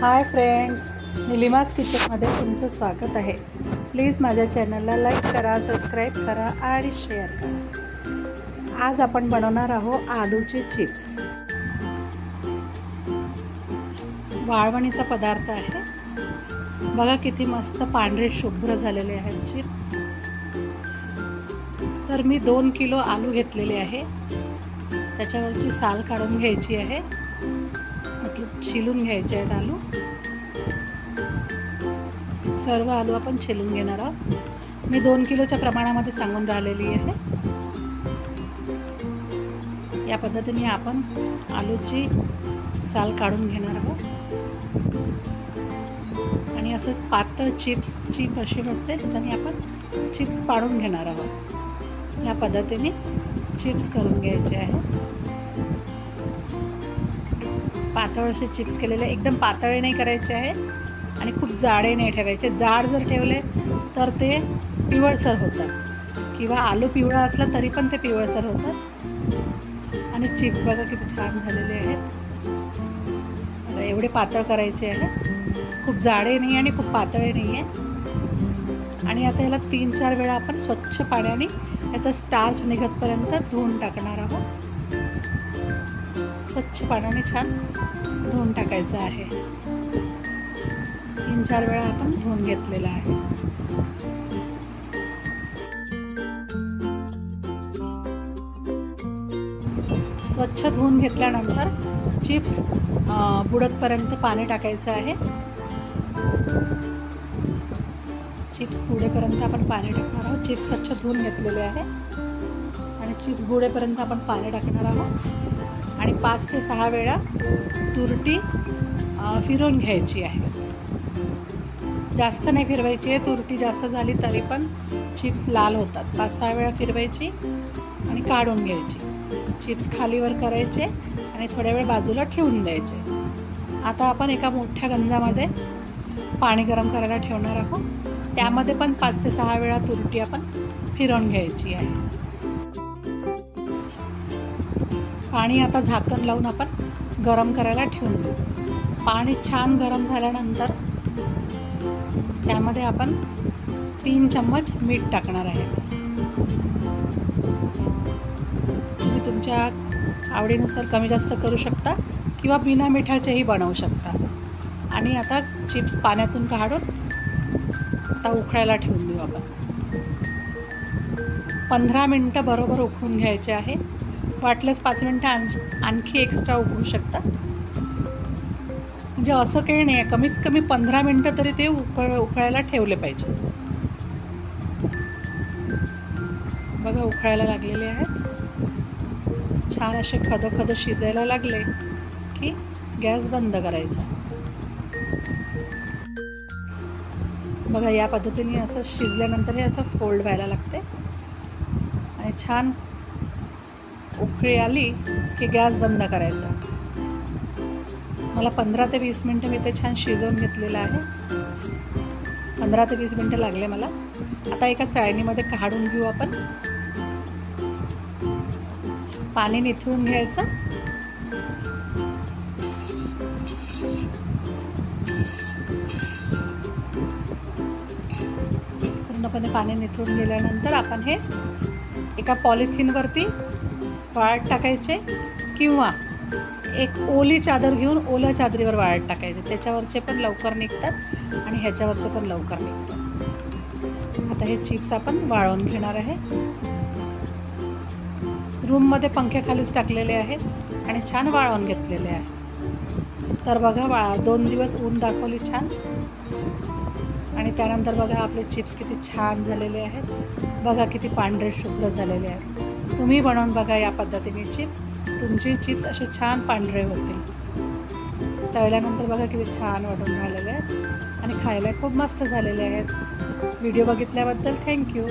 Hi friends निलिमास किचनमध्ये तुमचं स्वागत आहे. प्लीज माझ्या चॅनलला लाईक करा सबस्क्राईब करा आणि शेअर करा. आज आपण बनवणार आहोत आलूचे चिप्स वाळवणीचा पदार्थ आहे. बघा किती मस्त पांढरे शुभ्र झालेले आहेत चिप्स तर मी दोन किलो आलू घेतलेले आहे. त्याच्यावरची साल काढून घ्यायची आहे. छिलून घ्यायचे आहेत आलू. सर्व आलू आपण छिलून घेणार आहोत. मी दोन किलोच्या प्रमाणामध्ये सांगून राहिलेली आहे. या पद्धतीने आपण आलूची साल काढून घेणार आहोत. आणि असं पातळ चिप्सची मशीन असते त्याच्याने आपण चिप्स पाडून घेणार आहोत. या पद्धतीने चिप्स करून घ्यायचे आहे पातळ असे चिप्स केलेले एकदम पातळे नाही करायचे आहे. आणि खूप जाडे नाही ठेवायचे. जाड जर ठेवले तर ते पिवळसर होतात. किंवा आलू पिवळा असला तरी पण ते पिवळसर होतात. आणि चिप्स बघा किती छान झालेले आहेत. एवढे पातळ करायचे आहे. खूप जाडे नाही आणि खूप पातळे नाही आहे. आणि आता याला तीन चार वेळा आपण स्वच्छ पाण्याने याचा स्टार्च निघतपर्यंत धुवून टाकणार आहोत. स्वच्छ पाण्याने छान धुवून टाकायचं आहे. तीन चार वेळा आपण धुवून घेतलेला आहे. स्वच्छ धुवून घेतल्यानंतर चिप्स बुडतपर्यंत पाणी टाकायचं आहे. चिप्स बुडेपर्यंत आपण पाणी टाकणार आहोत. चिप्स स्वच्छ धुवून घेतलेले आहे. आणि चिप्स बुडेपर्यंत आपण पाणी टाकणार आहोत. आणि पाच ते सहा वेळा तुरटी फिरवून घ्यायची आहे. जास्त नाही फिरवायची आहे तुरटी जास्त झाली तरी पण चिप्स लाल होतात. पाच सहा वेळा फिरवायची आणि काढून घ्यायची. चिप्स खालीवर करायचे आणि थोड्या वेळ बाजूला ठेवून द्यायचे. आता आपण एका मोठ्या गंजामध्ये पाणी गरम करायला ठेवणार आहोत. त्यामध्ये पण पाच ते सहा वेळा तुरटी आपण फिरवून घ्यायची आहे. पाणी आता झाकण लावून आपण गरम करायला ठेवून देऊ. पाणी छान गरम झाल्यानंतर त्यामध्ये आपण तीन चम्मच मीठ टाकणार आहे. तुम्ही तुमच्या आवडीनुसार कमी जास्त करू शकता किंवा बिना मिठाचेही बनवू शकता. आणि आता चिप्स पाण्यातून काढून आता उकळायला ठेवून देऊ आपण. पंधरा मिनटं बरोबर उकळून घ्यायचे आहे. वाटल्यास पाच मिनटं आण आणखी एक्स्ट्रा उकळू शकता. म्हणजे असं काही नाही आहे कमीत कमी पंधरा मिनटं तरी ते उकळ उकळायला ठेवले पाहिजे. बघा उकळायला लागलेले आहेत. छान असे खदखद खद शिजायला लागले की गॅस बंद करायचा. बघा या पद्धतीने असं शिजल्यानंतर हे असं फोल्ड व्हायला लागते. आणि छान उकळी आली की गॅस बंद करायचा. मला पंधरा ते वीस मिनटं मी ते छान शिजवून घेतलेलं आहे. पंधरा ते वीस मिनटं लागले मला. आता एका चाळणीमध्ये काढून घेऊ आपण. पाणी निथळून घ्यायचं. पूर्णपणे पाणी निथळून गेल्यानंतर आपण हे एका पॉलिथिनवरती वाळत टाकायचे किंवा एक ओली चादर घेऊन ओल्या चादरीवर वाळत टाकायचे. त्याच्यावरचे पण लवकर निघतात आणि ह्याच्यावरचे पण लवकर निघतात. आता हे चिप्स आपण वाळवून घेणार आहे. रूममध्ये पंख्याखालीच टाकलेले आहेत आणि छान वाळवून घेतलेले आहे. तर बघा वाळा दोन दिवस ऊन दाखवली छान. आणि त्यानंतर बघा आपले चिप्स किती छान झालेले आहेत. बघा किती पांढरे शुभ्र झालेले आहेत. तुम्ही बनवून बघा या पद्धतीने चिप्स. तुमचे चिप्स असे छान पांढरे होतील. तळल्यानंतर बघा किती छान वाटून राहिलेले आहेत. आणि खायला खूप मस्त झालेले आहेत. व्हिडिओ बघितल्याबद्दल थँक्यू.